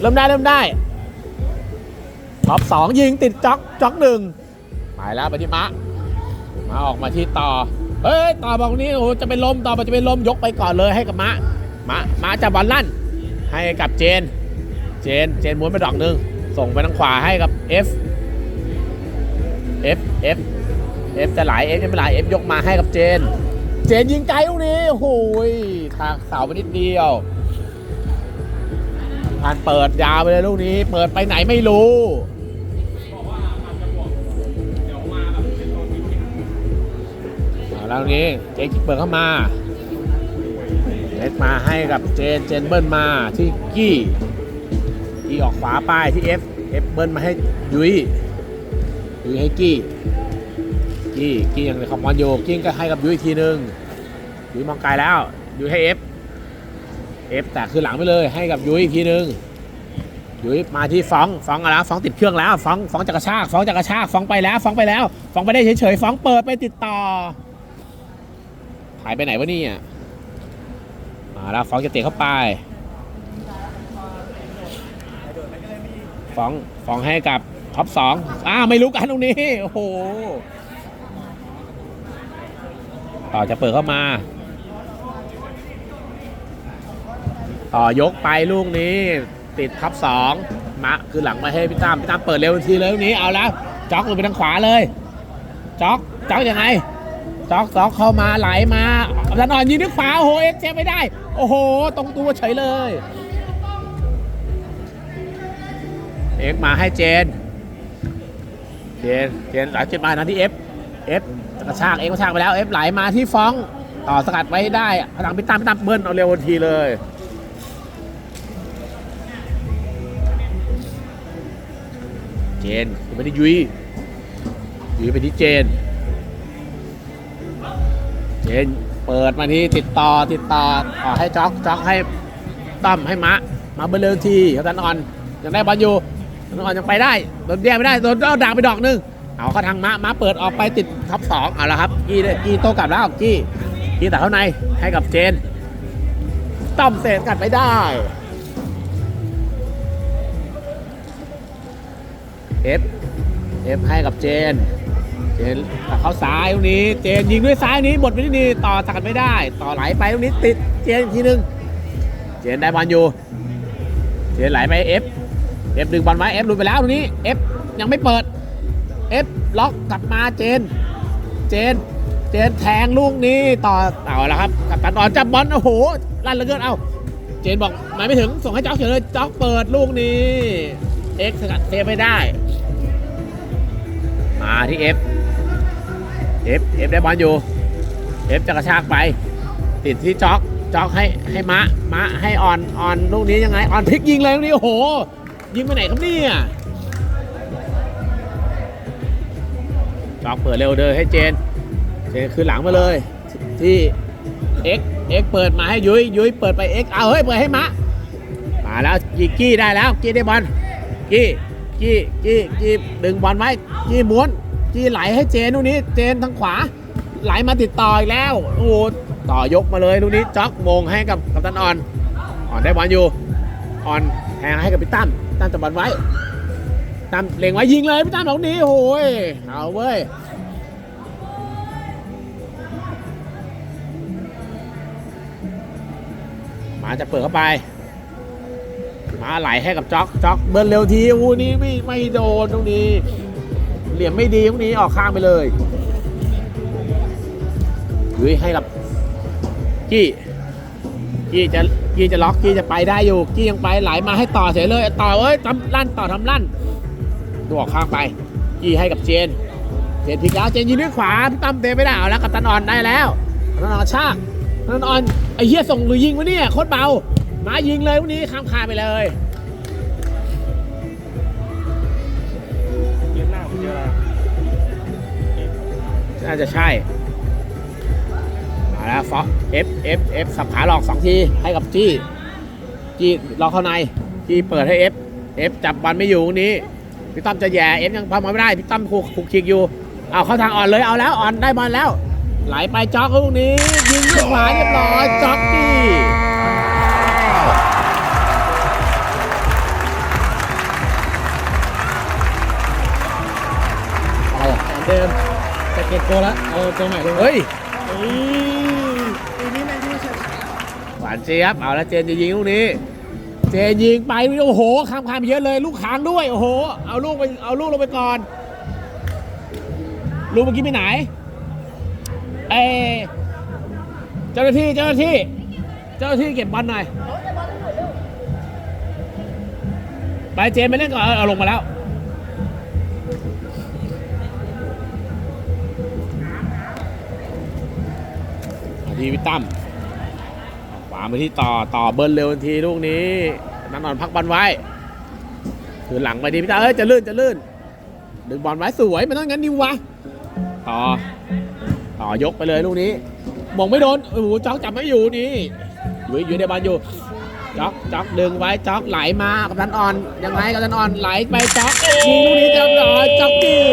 เริ่มได้เริ่มได้ท็อปสองยิงติดจ็อกจ็อกหนึ่งไปแล้วไปที่มะมาออกมาที่ต่อเอ้ยต่อบอกนี้โอ้โหจะเป็นลมต่อจะเป็นลมยกไปก่อนเลยให้กับมะมะมาจับบอลลั่น ให้กับเจน เจนเจนม้วนไปดอกหนึ่งส่งไปทางขวาให้กับ F F F F จะไหล F จะไม่ไหล F ยกมาให้กับเจน เจนยิงไกลลูกนี้โอ้ยทางเสาไปนิดเดียว ผ่านเปิดยาวไปเลยลูกนี้ เปิดไปไหนไม่รู้เอาแล้วลูกนี้เจนเปิดเข้ามาเล็กมาให้กับเจนเจนเบิ้ลมาที่กี้กี้ออกขวาป้ายที่ F F เอฟเบิ้ลมาให้ยุ้ยยุ้ยให้กี้กี้กี้ยังในคอมมอนอยู่กี้ก็ให้กับยุ้ยอีกทีนึงยุ้ยมองไกลแล้วยุ้ยให้เอฟ เอฟแต่คือหลังไปเลยให้กับยุ้ยอีกทีนึงยุ้ยมาที่ฟ้องฟ้องแล้วฟ้องติดเครื่องแล้วฟ้องฟ้องจะกระชากฟ้องจะกระชากฟ้องไปแล้วฟ้องไปแล้วฟ้องไปได้เฉยๆฟ้องเปิดไปติดต่อหายไปไหนวะนี่ยมาแล้วฟ้องจะเตะเข้าไปฟ้องฟ้องให้กับท็อปสองอ้าไม่รู้กันตรงนี้โอ้โหต่อจะเปิดเข้ามา ต่อยกไปลูกนี้ ติดทับสองมะคือหลังมาให้พี่ตั้มพี่ตั้มเปิดเร็วทีเลยลูกนี้เอาแล้วจ็อกลงไปทางขวาเลยจ็อกจ็อกยังไงจ็อกจ็อกเข้ามาไหลมาแล้วนอนยิงด้วยขวาโอ้โหเอ็กเซไม่ได้ โอ้โห ตรงตัวเฉยเลย เอ็กมาให้เจน เจนเจนหลังเจนมาทันที่เอฟเอฟกระชากเอ็กกระชากไปแล้วเอฟไหลมาที่ฟ้องต่อสกัดไว้ได้พลังพี่ตั้มพี่ตั้มเบิ้ลเอาเร็วทันทีเลย เจนไปที่ยุยยุยไปที่เจน เจนเปิดมาที่ติดต่อติดต่อต่อให้จ็อกจ็อกให้ตั้มให้มะมาเบอร์เร็วทีครับตันออนยังได้บอลอยู่ตันออนยังไปได้โดนแย่ไม่ได้โดนเอาด่างไปดอกนึงเอาเข้าทางมะมะเปิดออกไปติดท็อปสองเอาละครับกี้ได้กี้โตกลับแล้วกี้กี้แต่เข้าในให้กับเจนต้อมเศษกัดไม่ได้ เอฟเอฟให้กับเจน เจนเข้าซ้ายตรงนี้ เจนยิงด้วยซ้ายนี้หมดไปที่นี่ต่อสกัดไม่ได้ ต่อไหลไปตรงนี้ติดเจนอีกทีนึง เจนได้บอลอยู่ เจนไหลไปเอฟเอฟดึงบอลไว้เอฟลุยไปแล้วตรงนี้เอฟยังไม่เปิดเอฟล็อกกลับมาเจน เจน เจนแทงลูกนี้ต่อเอาละครับกับตันอ่อนจับบอลโอ้โหลั่นเหลือเกินเอาเจนบอกหมายไม่ถึงส่งให้จ็อกเฉยเลยจ็อกเปิดลูกนี้ เอ็กซ์สกัดเซฟไม่ได้ มาที่เอฟเอฟเอฟได้บอลอยู่เอฟจะกระชากไป ติดที่จ็อกจ็อกให้ให้มะมะให้ออนออนลูกนี้ยังไงออนพลิกยิงเลยลูกนี้โอ้โห ยิงไปไหนครับเนี่ยจ็อกเปิดเร็วเดินให้เจนเจนคือหลังมาเลย ที่เอ็กเอ็กเปิดมาให้ยุ้ยยุ้ยเปิดไปเอ็กเอาเฮ้ยเปิดให้มะมาแล้วกีกี้ได้แล้วกี้ได้บอลกี้ กี้กี้กี้ดึงบอลไว้กี้ม้วนกี้ไหลให้เจนลูกนี้ เจนทางขวา ไหลมาติดต่ออีกแล้วโอ้ต่อยกมาเลยลูกนี้จ็อกมงให้กับกัปตันออนออนได้บอลอยู่ออนแทงให้กับพี่ตั้มตั้มจับบอลไว้ตั้มเล็งไว้ยิงเลยพี่ตั้มลูกนี้โอ้ยเอาเว้ยมาจะเปิดเข้าไป มาไหลให้กับจ็อกจ็อกเบิร์นเร็วทีอู้นี้ไม่ไม่โดนตรงนี้ เหลี่ยมไม่ดีตรงนี้ออกข้างไปเลยยุ้ยให้กับกี้กี้จะกี้จะล็อกกี้จะไปได้อยู่กี้ยังไปไหลมาให้ต่อเฉยเลยต่อเอ้ยทำลั่นต่อทำลั่นตัวออกข้างไปกี้ให้กับเจนเจนพลิกแล้วเจนยิงด้วยขวาพี่ตั้มเตะไม่ได้เอาแล้วกับตันออนได้แล้วตันออนชากตันออนไอ้เหี้ยส่งหรือยิงวะเนี่ยโคตรเบา มายิงเลยวันนี้ข้ามคาไปเลยเกมหน้าผมเจอะไรน่าจะใช่มาแล้วฟอเอฟเอฟเอฟสับขาหลอกสองทีให้กับจี้จี้ลอกเข้าในจี้เปิดให้เอฟเอฟจับบอลไม่อยู่ตรงนี้พี่ตั้มจะแย่เอฟยังพังมาไม่ได้พี่ตั้มผูกผูกคิกอยู่เอาเข้าทางอ่อนเลยเอาแล้วอ่อนได้บอลแล้ว ไหลไปจ็อกลูกนี้ ยิงด้วยขวาเรียบร้อยจ็อกกี้ ตัวละเอาตัวใหม่เลยเฮ้ยปีนี้แม่งที่เชื่อหวานเจี๊ยบเอาแล้วเจนจะยิงลูกนี้ เจนยิงไปโอ้โหข้ามคามเยอะเลย ลูกค้างด้วยโอ้โห เอาลูกไปเอาลูกลงไปก่อน ลูกเมื่อกี้ไปไหนเออเจ้าหน้าที่เจ้าหน้าที่ เจ้าหน้าที่เก็บบอลหน่อยไปเจนไปเล่นก่อนเอาเอาลงมาแล้ว ทีวิตั้มขวามาที่ต่อต่อเบิร์นเร็วทันทีลูกนี้นันนอนพักบอลไว้ถือหลังไปดีพี่ตาเอ้ยจะลื่นจะลื่น ดึงบอลไว้สวยมันต้องงั้นดิวะต่อ ต่อยกไปเลยลูกนี้มองไม่โดนโอ้โหจ๊อกจับไม่อยู่นี่อยู่อยู่ในบอลอยู่จ๊อกจ๊อกดึงไว้จ๊อกไหลมากับทันอ่อนยังไงกับทันอ่อนไหลไปจ๊อกยิงลูกนี้เรียบร้อยจ๊อกกี้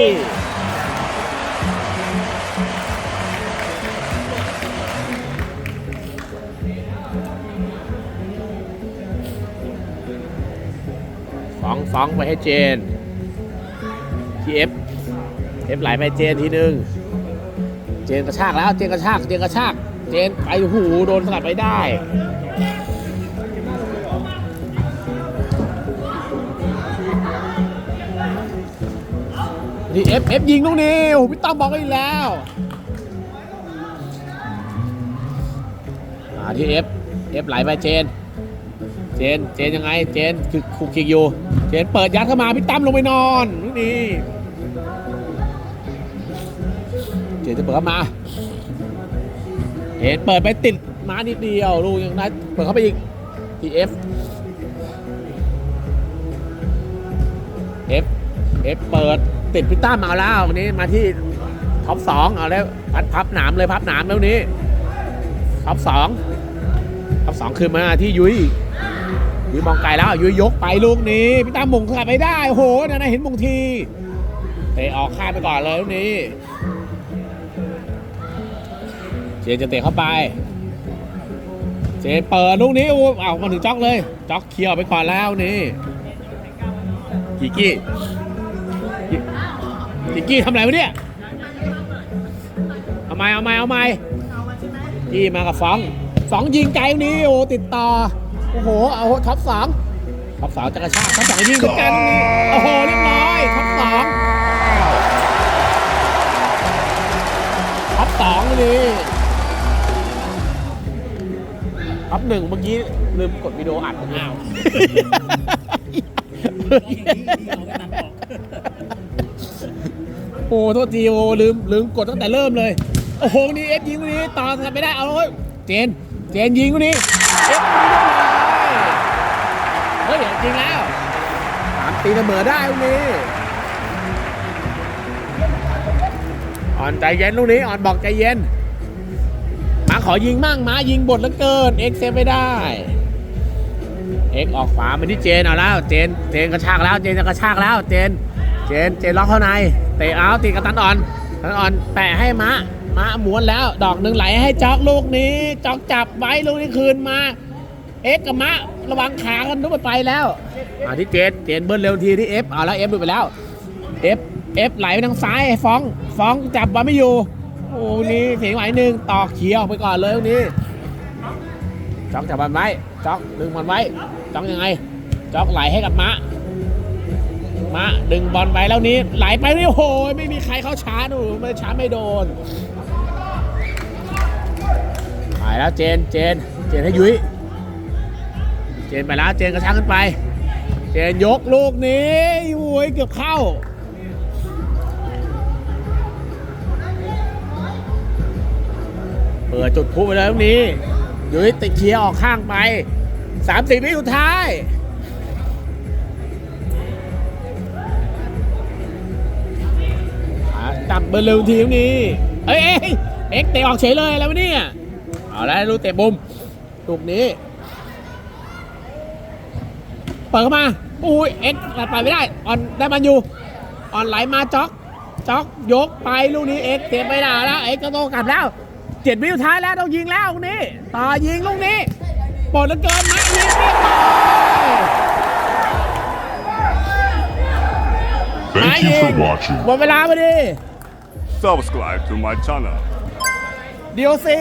ฟ้องฟองไปให้เจนทีเอฟเอฟไหลไปเจนทีหนึ่งเจนกระชากแล้วเจนกระชากเจนกระชากเจนไปหูโดนสลัดไปได้นี่เอฟเอฟยิงลูกนี้โอ้โหพี่ต้อมบอกอีกแล้วมาที่เอฟเอฟไหลไปเจน เจน เจนยังไง เจนคือคุกคิกอยู่ เจนเปิดยัดเข้ามาพี่ตั้มลงไปนอนนี้เจนจะเปิดเข้ามาเห็นเปิดไปติดมานิดเดียวลูกยังได้เปิดเข้าไปอีกทีเอฟเอฟเอฟเปิดติดพิต้ามาแล้ววันนี้มาที่ท็อปสองเอาแล้วพัดพับหนามเลยพับหนามแล้วนี้ท็อปสองท็อปสองคือมาที่ยุ้ย ยุ้ยมองไกลแล้วยุยยกไปลูกนี้พิต้ามงขาดไปได้โหนั่นะเห็นมงทีเตะออกข้างไปก่อนเลยลูกนี้เจนจะเตะเข้าไป เจนเปิดลูกนี้อู้เอามาถึงจ็อกเลยจ็อกเคลียร์ไปก่อนแล้วนี่กิกกี้กิกี้ทำอะไรวะเนี่ยเอาไม้เอาไม้เอาไม้กี้มากับฟองฟองยิงไกลนี้โอ้ติดต่อ อ้โห เอาท็อปสองท็อปสองจะกระชากท็อปสองยิงเหมือนกันนี่โอ้โห เรียบร้อยท็อปสองท็อปสองนี่ท็อปหนึ่งเมื่อกี้ลืมกดวิดีโออัดอ้าวโอ้โทษทีโอ้ลืมลืมกดตั้งแต่เริ่มเลย โอ้โห นี่เอฟยิงคนนี้ต่อทำไม่ได้ เอาเลยเจน เจนยิงคนนี้เอฟเฮ้ ยจริงแล้วสามตีเสมอได้ลูกนี้อ่อนใจเย็นลูกนี้อ่อนบอกใจเย็นมาขอยิงมั่งมายิงบทแล้วเกินเอ็กเซฟไม่ได้เอ็กออกขวามาที่เจนเอาแล้วเจนเจนกระชากแล้วเจนจะกระชากแล้วเจนเจนเจนล็อกเข้าในเตะเอาตีกับตันอ่อนตันอ่อนแปะให้มะมะม้วนแล้ว ดอกหนึ่งไหลให้จ็อกลูกนี้จ็อกจับไว้ลูกนี้คืนมาเอ็กกับมะ ระวังขากันทุกไปแล้วมาที่เจนเจนเบิ้ลเร็วทีที่เอฟเอาแล้วเอฟดูไปแล้วเอฟเอฟไหลไปทางซ้ายฟ้องฟ้องจับบอลไม่อยู่โอ้นี่เสียงไหวหนึ่งต่อเขียวไปก่อนเลยลูกนี้จ็อกจับบอลไว้จ็อกดึงบอลไว้จ็อกยังไงจ็อกไหลให้กับมะมะดึงบอลไปแล้วนี้ไหลไปนี่โอ้โหไม่มีใครเข้าช้าหนูไม่ช้าไม่โดนไปแล้วเจนเจนเจนให้ยุ้ย เจนไปแล้วเจนกระชากขึ้นไป เจนยกลูกนี้โอ้ยเกือบเข้าเปิดจุดพลุไปแล้วนี้ยุ้ยติดเคลียร์ออกข้างไปสามสิบวิสุดท้ายจับเบอร์เร็วทีมนี้เอ้ยเอ้ยเอ็กเตะออกเฉยเลยแล้วเนี่ย เอาแล้วลูกเตะบุมลูกนี้ ปิดเข้ามาอุ้ยเอ็กไปไม่ได้ออนได้มันอยู่ออนไหลมาจ็อกจ็อกยกไปลูกนี้เอ็กเตะไม่ได้แล้วเอ็กก็โตกลับแล้วเจ็ดวิสุดท้ายแล้วต้องยิงแล้วลูกนี้ต่อยิงลูกนี้ปลดแล้วเกินนะยิงเรียบร้อย Thank you for watching. หมดเวลาพอดี subscribe to my channel. เดียวซี